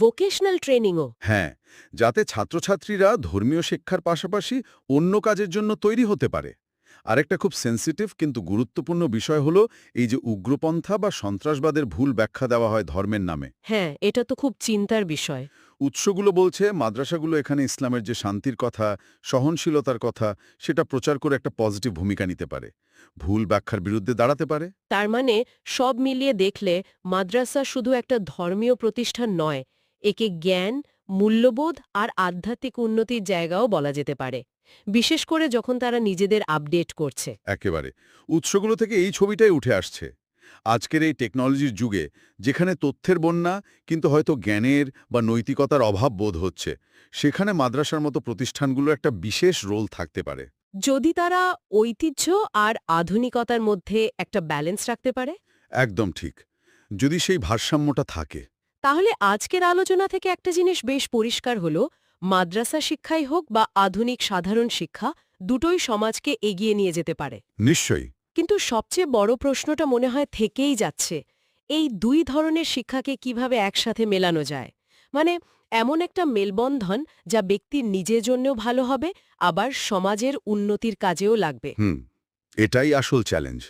Vocational ট্রেনিংও হ্যাঁ যাতে ছাত্রছাত্রীরা ধর্মীয় শিক্ষার পাশাপাশি অন্য কাজের জন্য তৈরি হতে পারে। আরেকটা খুব সেন্সিটিভ কিন্তু গুরুত্বপূর্ণ বিষয় হলো এই যে উগ্রপন্থা বা সন্ত্রাসবাদের ভুল ব্যাখ্যা দেওয়া হয় ধর্মের নামে। হ্যাঁ এটা তো খুব চিন্তার বিষয়। উৎসগুলো বলছে মাদ্রাসাগুলো এখানে ইসলামের যে শান্তির কথা সহনশীলতার কথা সেটা প্রচার করে একটা পজিটিভ ভূমিকা নিতে পারে। ভুল ব্যাখ্যার বিরুদ্ধে দাঁড়াতে পারে। তার মানে সব মিলিয়ে দেখলে মাদ্রাসা শুধু একটা ধর্মীয় প্রতিষ্ঠান নয় একে জ্ঞান মূল্যবোধ আর আধ্যাত্মিক উন্নতির জায়গাও বলা যেতে পারে বিশেষ করে যখন তারা নিজেদের আপডেট করছে। একেবারে। উৎসগুলো থেকে এই ছবিটাই উঠে আসছে। আজকের এই টেকনোলজির যুগে যেখানে তথ্যের বন্যা কিন্তু হয়তো জ্ঞানের বা নৈতিকতার অভাব বোধ হচ্ছে সেখানে মাদ্রাসার মতো প্রতিষ্ঠানগুলো একটা বিশেষ রোল থাকতে পারে। যদি তারা ঐতিহ্য আর আধুনিকতার মধ্যে একটা ব্যালেন্স রাখতে পারে? একদম ঠিক। যদি সেই ভারসাম্যটা থাকে। তাহলে আজকের আলোচনা থেকে একটা জিনিস বেশ পরিষ্কার হল মাদ্রাসা শিক্ষাই হোক বা আধুনিক সাধারণ শিক্ষা দুটোই সমাজকে এগিয়ে নিয়ে যেতে পারে। নিশ্চয়ই। কিন্তু সবচেয়ে বড় প্রশ্নটা মনে হয় থেকেই যাচ্ছে। এই দুই ধরনের শিক্ষাকে কীভাবে একসাথে মেলানো যায়? মানে এমন একটা মেলবন্ধন যা ব্যক্তির নিজের জন্য ভালো হবে, আবার সমাজের উন্নতির কাজেও লাগবে। হুম, এটাই আসল চ্যালেঞ্জ